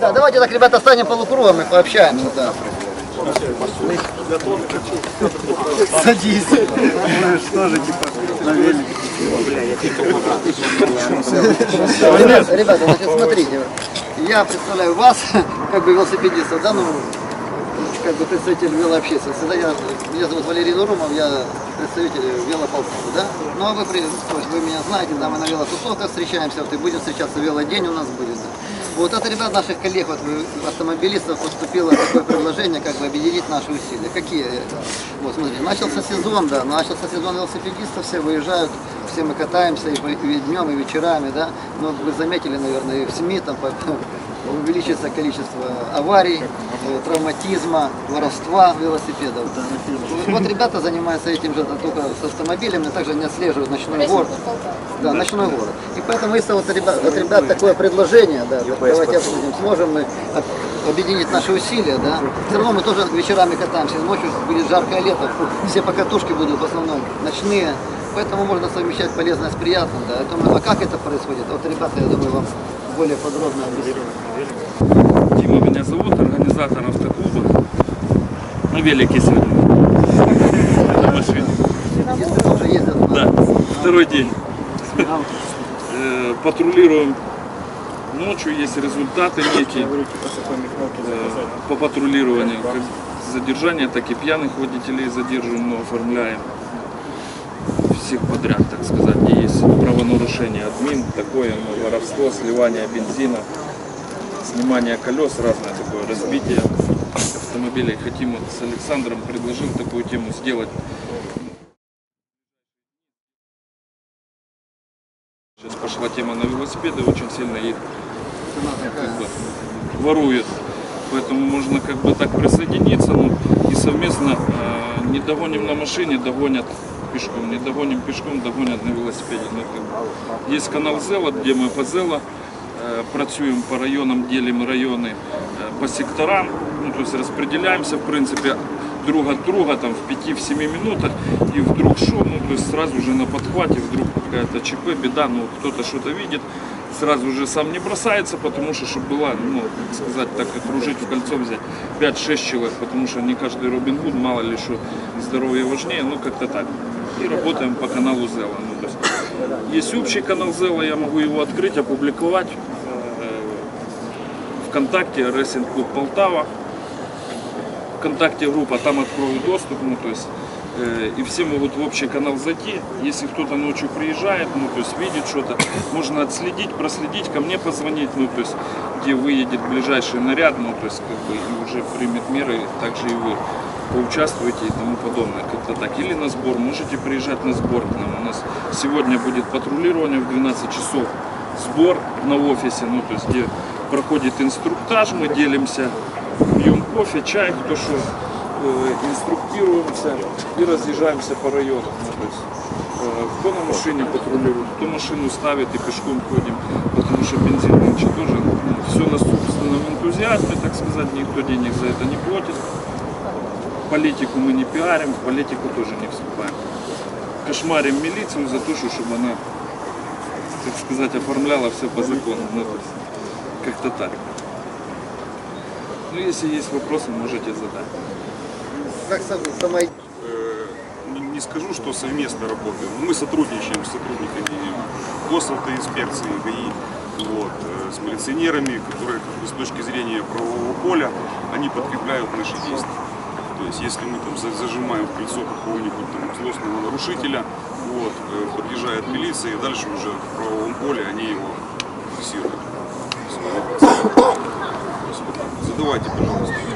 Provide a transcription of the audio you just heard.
Да, давайте так, ребята, станем полукругом и пообщаемся, да. Садись. Что же, типа, на. Ребята, значит, смотрите, я представляю вас, как бы велосипедистов, да, ну, как бы представитель велообщественности. Да, я, меня зовут Валерий Нурумов, я представитель велополкова, да? Ну, а вы, вы меня знаете, да, мы на велотусовках встречаемся, вот и будем встречаться, велодень у нас будет, да. Вот от ребят наших коллег, вот, вы- автомобилистов, поступило такое предложение, как бы объединить наши усилия. Какие? Вот, смотрите, начался сезон, да, начался сезон велосипедистов, все выезжают, все мы катаемся и, и днем, и вечерами, да. Но вы заметили, наверное, и в СМИ там по- увеличится количество аварий, э, травматизма, воровства велосипедов. Вот ребята занимаются этим же только с автомобилями, также они отслеживают ночной город. Да, ночной город. И поэтому если вот ребят, от ребят такое предложение, да, так давайте обсудим, сможем мы об- объединить наши усилия, да. Все равно мы тоже вечерами катаемся, ночью будет жаркое лето, все покатушки будут в основном ночные. Поэтому можно совмещать полезное с приятным, да. Я думаю, а как это происходит? Вот ребята, я думаю, вам более подробно объяснят. Дима меня зовут, организатор автоклуба. На велике сегодня. На машине. Если тоже ездят на Да, второй день. Э, Патрулируем ночью, есть результаты некие э, по патрулированию. Как задержание, так и пьяных водителей задерживаем, но оформляем всех подряд, так сказать, где есть правонарушение, админ, такое, ну, воровство, сливание бензина, снимание колес, разное такое, разбитие автомобилей. Хотим вот с Александром предложил такую тему сделать. Сейчас пошла тема на велосипеды, очень сильно их как бы воруют. Поэтому можно как бы так присоединиться ну, и совместно э, не догоним на машине, догонят пешком, не догоним пешком, догонят на велосипеде. Есть канал Зела, где мы по Зела э, працюємо по районам, ділимо райони е, по секторам, ну, то есть распределяемся, в принципе, друг от друга там в 5-7 минутах, и вдруг что, ну, то есть сразу же на подхвате, вдруг какая-то ЧП, беда, ну, кто-то что-то видит, сразу же сам не бросается, потому что, чтобы была, ну, как сказать, так окружить в кольцо взять 5-6 человек, потому что не каждый Робин Гуд, мало ли что, здоровье важнее, ну, как-то так. И работаем по каналу Зела. Ну, то есть, есть общий канал Зела, я могу его открыть, опубликовать. Э, ВКонтакте Racing Club Полтава. ВКонтакте группа, там открою доступ, ну то есть э, и все могут в общий канал зайти. Если кто-то ночью приезжает, ну то есть видит что-то, можно отследить, проследить, ко мне позвонить, ну то есть где выедет ближайший наряд, ну то есть как бы и уже примет меры, также и вы поучаствуете и тому подобное, как-то так. Или на сбор, можете приезжать на сбор к нам. У нас сегодня будет патрулирование в 12 часов, сбор на офисе, ну то есть где проходит инструктаж, мы делимся, пьем кофе, чай, кто что, э, инструктируемся и разъезжаемся по районам. Ну, то есть, э, кто на машине патрулирует, кто машину ставит и пешком ходим, потому что бензин нынче тоже все на собственном энтузиазме, так сказать, никто денег за это не платит. Политику мы не пиарим, в политику тоже не вступаем. Кошмарим милицию за то, что чтобы она, так сказать, оформляла все по закону. Ну, как-то так. Ну, если есть вопросы, можете задать. Как сам- сама Э, не- скажу, что совместно работаем. Мы сотрудничаем с сотрудниками госавтоинспекции, ГАИ, вот, э, с милиционерами, которые как бы, с точки зрения правового поля, они подкрепляют наши действия. То есть если мы там за- зажимаем в кольцо какого-нибудь там, злостного нарушителя, вот, э, подъезжает милиция, и дальше уже в правовом поле они его фиксируют. Задавайте, пожалуйста.